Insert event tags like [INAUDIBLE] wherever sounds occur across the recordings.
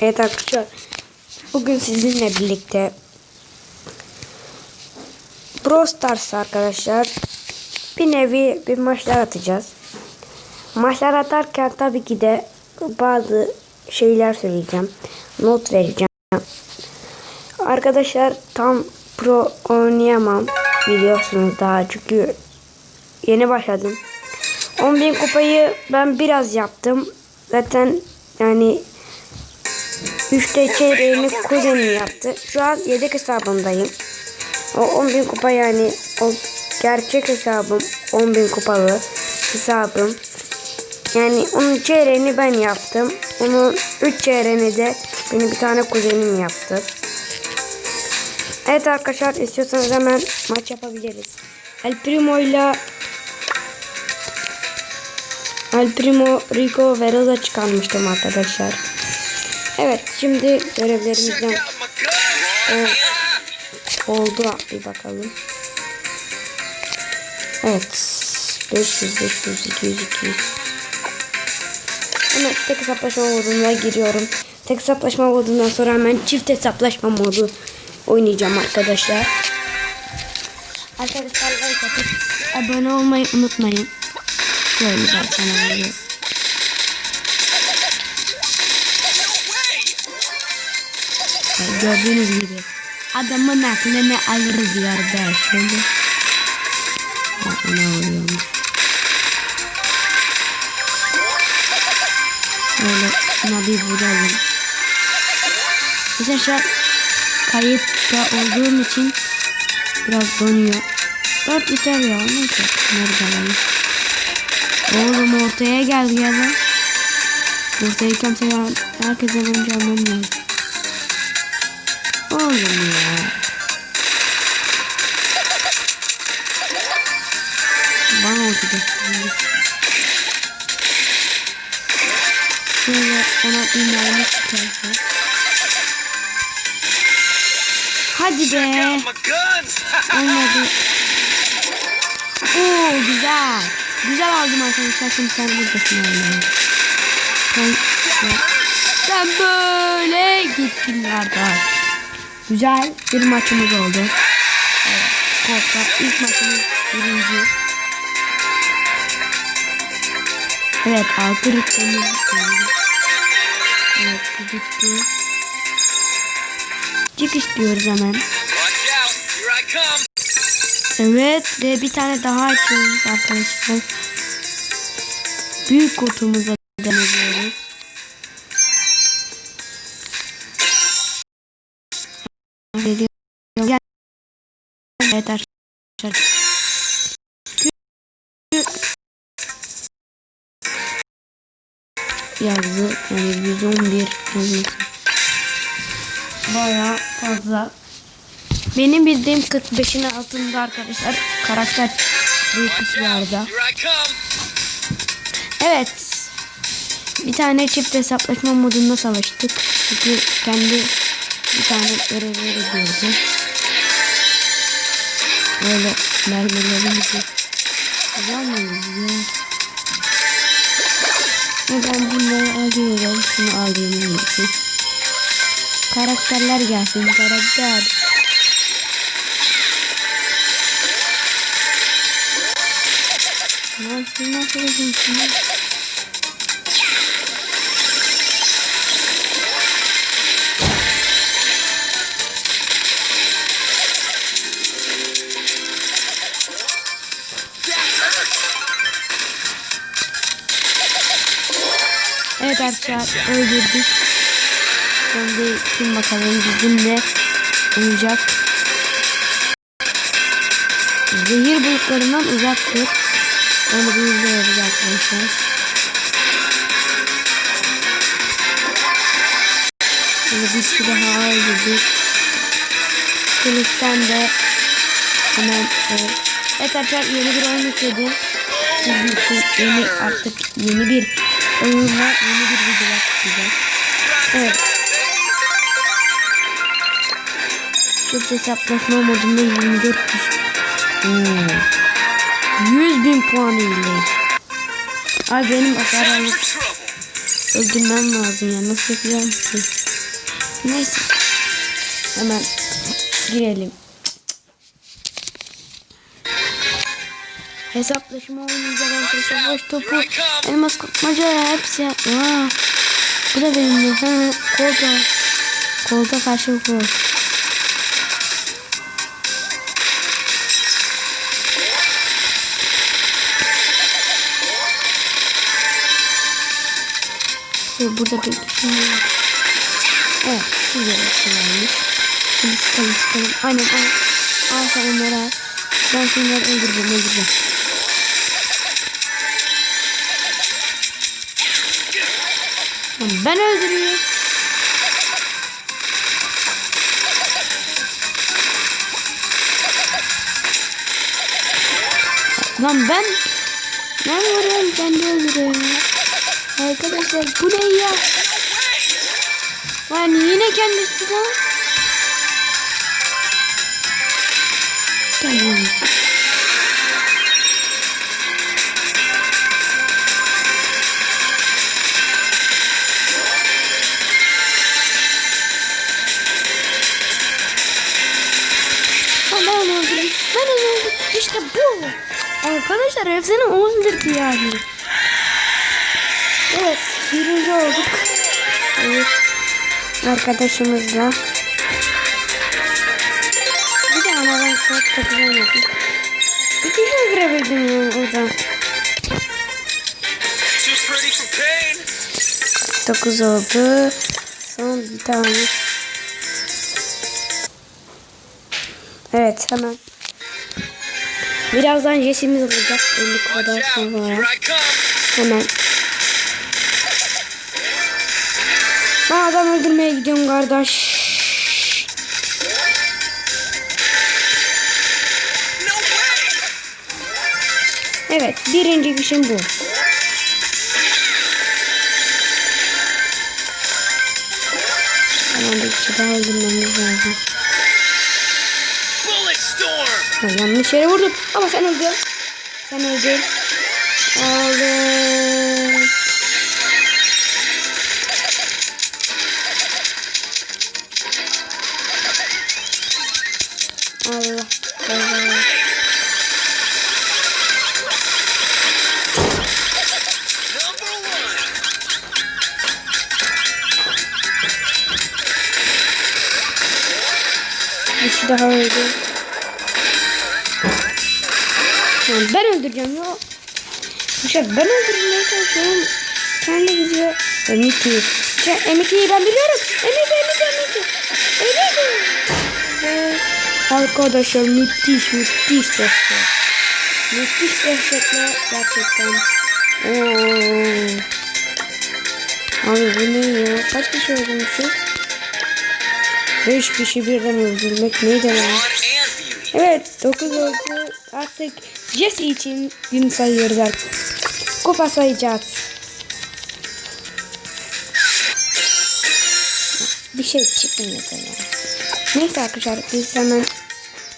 Evet arkadaşlar. Bugün sizinle birlikte Brawl Stars arkadaşlar bir nevi bir maçlar atacağız. Maçlar atarken tabii ki de bazı şeyler söyleyeceğim. Not vereceğim. Arkadaşlar tam pro oynayamam biliyorsunuz daha çünkü yeni başladım. 10.000 kupayı ben biraz yaptım. Zaten yani 3'te çeyreğini kuzenim yaptı. Şu an yedek hesabımdayım. O 10.000 kupa yani o gerçek hesabım 10.000 kupalı hesabım. Yani onun çeyreğini ben yaptım. Onun 3 çeyreğini de benim bir tane kuzenim yaptı. Evet arkadaşlar istiyorsanız hemen maç yapabiliriz. El Primo ile El Primo Rico ve Rosa çıkarmıştım arkadaşlar. Evet şimdi görevlerimizden o, oldu bir bakalım. Evet 500 500 200 200 Hemen tek hesaplaşma moduna giriyorum. Tek hesaplaşma modundan sonra hemen çift hesaplaşma modu oynayacağım arkadaşlar. Arkadaşlar like atıp abone olmayı unutmayın. Böyle Yani Gördüğünüz gibi adamın aklını alırız kardeş. Şöyle. Bak ne oluyormuş. Böyle şuna bir vuralım. Mesela şu kayıtta olduğum için biraz donuyor. Dört biter ya neyse. Nerede. Oğlum ortaya gel ya lan. Ya. Herkese almam lazım. Oğlum ya. Bana olacak. Şöyle ona mermi çıkarsa. Hadi be. [LAUGHS] Olmadı. Oo güzel. Güzel aldım arkadaşlar. Şimdi sen buradasın öyle. Sen, sen, böyle gittin kardeş. Güzel bir maçımız oldu. Evet. Korkta ilk maçımız birinci. Evet altı rütbemiz oldu. Evet bu bitti. Çık istiyoruz hemen. Evet ve bir tane daha açıyoruz arkadaşlar. Büyük kutumuza Evet arkadaşlar. Yazdı yani 111 olması. Baya fazla. Benim bildiğim 45'in altında arkadaşlar karakter büyük kısımlarda. Evet. Bir tane çift hesaplaşma modunda savaştık. Çünkü kendi bir tane görevleri gördüm. Böyle mermilerimizi kullanmıyoruz ya. Ve ben bunları alıyorum. Şunu alayım iyisi. Karakterler gelsin. Karakter. Lan sen nasıl yapıyorsun? Arkadaşlar öldürdük. Şimdi kim bakalım bizimle olacak. Zehir bulutlarından uzak dur. Onu bir izliyoruz arkadaşlar. Şimdi bir sürü daha öldürdük. Kulüpten de hemen e, evet arkadaşlar yeni bir oyun yükledim. İçin yeni artık yeni bir oyunla yeni bir video yapacağız. Evet. Çift hesaplaşma modunda 24 kişi. Oo. 100 bin puan ile. Ay benim Trouble! öldürmem lazım ya. Nasıl yapacağım ki? Neyse. Hemen girelim. Hesaplaşma oynayacağım arkadaşlar. Boş topu, elmas kapmaca hepsi. Aa, bu da benim. Ha, kolda. Kolda karşılıklı. ol. Ve burada bir kişi var. Evet, şu yarısı varmış. Şimdi sıkalım sıkalım. Aynen al. Al sen onları al. Ben şunları öldüreceğim öldüreceğim. Lan Ben öldürüyorum. Lan ben ben vuruyorum kendi öldürüyorum ya. Arkadaşlar bu ne ya? Lan yine kendisi lan. Gel İşte bu. Arkadaşlar hepsini o öldürdü yani. Evet. Birinci olduk. Evet. Arkadaşımızla. Bir de ama ben kod takılamadım. Bir kişi öldürebildim yani pain. 9 oldu. Son bir tane. Evet hemen. Birazdan Jesse'miz olacak. 50 Watch kadar sonra. Come. Hemen. Ben adam öldürmeye gidiyorum kardeş. Evet birinci kişim bu. Hemen bir kişi daha öldürmemiz lazım. Ha, yanlış yere vurdum. Ama sen öldün. Sen öldün. Aldım. Allah. Allah. Bir daha öldü. Yani ben öldüreceğim ya. Arkadaşlar ben öldürmeye çalışıyorum. Kendi gidiyor. M2. Şey, M2'yi ben biliyorum. M2, M2, M2. M2. Ve arkadaşlar müthiş, müthiş dehşet. Müthiş dehşetle gerçekten. Oo. Abi bu ne ya? Kaç kişi öldürmüşüz? 5 kişi birden öldürmek neydi lan? Evet 9 oldu. Artık Jesse için gün sayıyoruz artık. Kupa sayacağız. Bir şey çıkmıyor ya. Neyse arkadaşlar biz hemen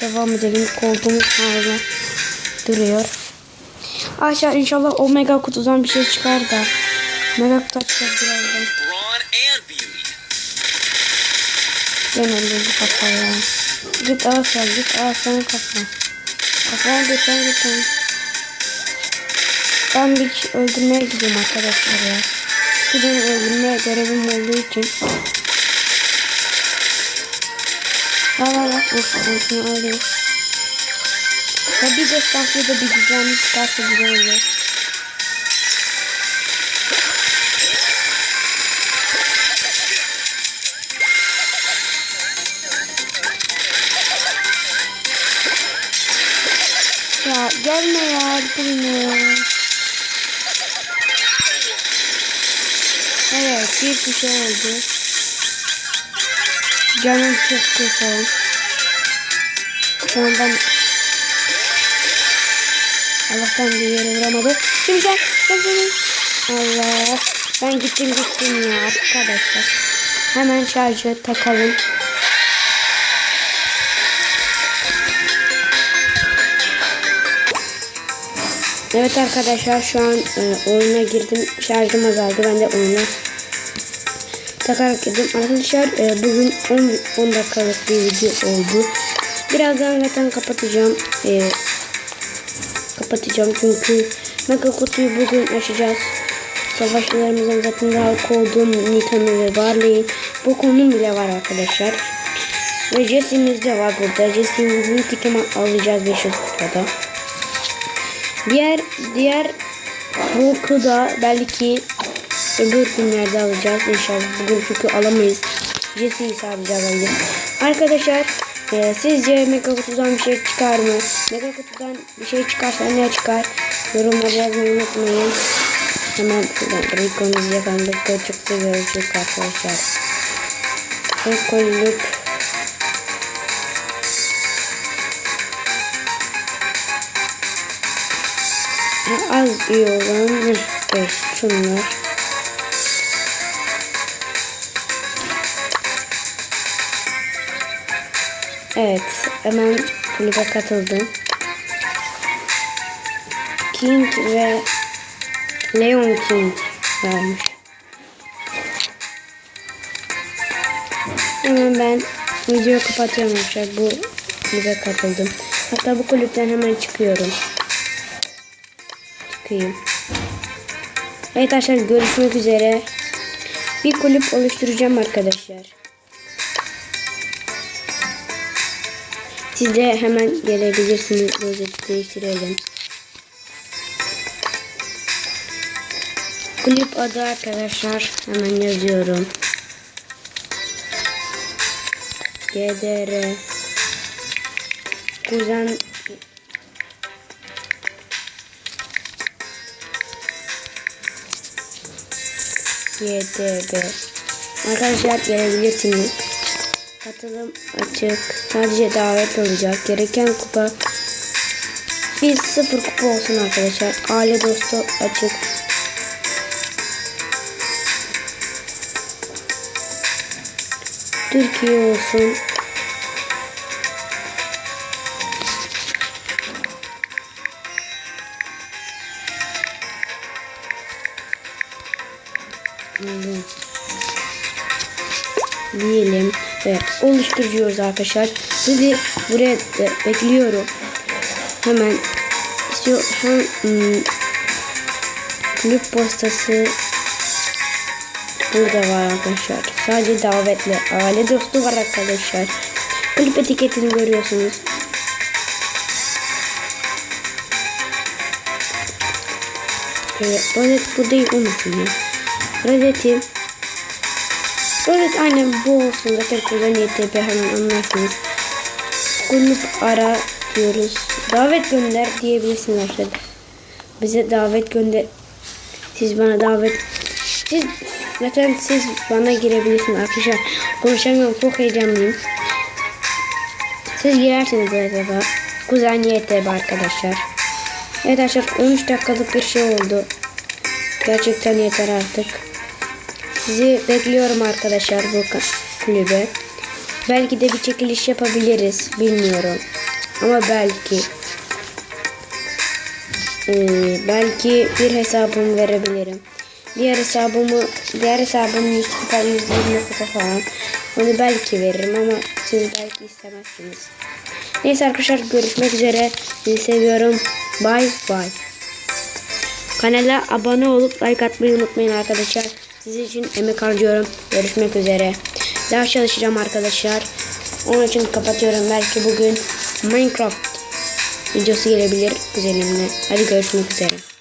devam edelim. Koltuğumuz hala duruyor. Aşağı inşallah omega kutudan bir şey çıkar da. Mega kutu açacağız birazdan. Gene öldürdü kafaya. Git al sen git al kafa. Kafaya sen git sen. Ben bir kişi öldürmeye gidiyorum arkadaşlar ya. Bu benim öldürme görevim olduğu için. La la la. Of ben şunu alayım. Ya bir destansı da bir güzellik çıkarsa güzel olur. Ya gelme ya ya. Evet bir kişi oldu. Canım çok kötü. Ben Allah'tan bir yere vuramadı. Şimdi sen. Allah. Ben gittim gittim ya arkadaşlar. Hemen şarjı takalım. Evet arkadaşlar şu an e, oyuna girdim. Şarjım azaldı. Ben de oyuna takarak yedim. Arkadaşlar e, bugün 10, 10 dakikalık bir video oldu. Birazdan zaten kapatacağım. E, kapatacağım çünkü mega kutuyu bugün açacağız. Savaşçılarımızın zaten daha kovduğum Nita'nın ve Barley'in bu konum bile var arkadaşlar. Ve Jesse'miz de var burada. Jesse'yi büyük ihtimal alacağız 500 kupada. Diğer diğer Hulk'u da belki öbür günlerde alacağız inşallah. Bugün çünkü alamayız. Jesse'yi sadece alacağız. Arkadaşlar e, sizce Mega Kutu'dan bir şey çıkar mı? Mega Kutu'dan bir şey çıkarsa ne çıkar? Yorumlara yazmayı unutmayın. Hemen şuradan Rico'nuzu yapalım. Rico'yu çok seviyoruz arkadaşlar. Rico'luk az iyi olan 5 şunlar. Evet hemen kulübe katıldım. King ve Leon King varmış. Hemen ben videoyu kapatıyorum arkadaşlar. Bu kulübe katıldım. Hatta bu kulüpten hemen çıkıyorum. Çıkayım. Evet arkadaşlar görüşmek üzere. Bir kulüp oluşturacağım arkadaşlar. Siz de hemen gelebilirsiniz. Rozeti değiştirelim. Kulüp adı arkadaşlar. Hemen yazıyorum. GDR Kuzen YTB Arkadaşlar gelebilirsiniz. Katılım açık. Sadece davet olacak. Gereken kupa biz sıfır kupa olsun arkadaşlar. Aile dostu açık. Türkiye olsun. Diyelim ve oluşturuyoruz arkadaşlar. Sizi buraya bekliyorum. Hemen istiyor hem hmm, kulüp postası burada var arkadaşlar. Sadece davetli aile dostu var arkadaşlar. Kulüp etiketini görüyorsunuz. Evet, rozet bu değil unutun. Rozeti Rozet aynen bu olsun. Zaten kullan YTP hemen anlarsınız. Kulüp ara diyoruz. Davet gönder diyebilirsiniz arkadaşlar. Bize davet gönder. Siz bana davet siz zaten siz bana girebilirsiniz arkadaşlar. Konuşamıyorum çok heyecanlıyım. Siz girersiniz hesaba. Kuzen YTB arkadaşlar. Evet arkadaşlar 13 dakikalık bir şey oldu. Gerçekten yeter artık. Sizi bekliyorum arkadaşlar bu kulübe. Belki de bir çekiliş yapabiliriz. Bilmiyorum. Ama belki. Ee, belki bir hesabımı verebilirim. Diğer hesabımı diğer hesabım 100 kupa 120 kupa falan. Onu belki veririm ama siz belki istemezsiniz. Neyse arkadaşlar görüşmek üzere. Sizi seviyorum. Bye bye. Kanala abone olup like atmayı unutmayın arkadaşlar. Sizin için emek harcıyorum. Görüşmek üzere. Daha çalışacağım arkadaşlar. Onun için kapatıyorum. Belki bugün Minecraft videosu gelebilir kuzenimle. Hadi görüşmek üzere.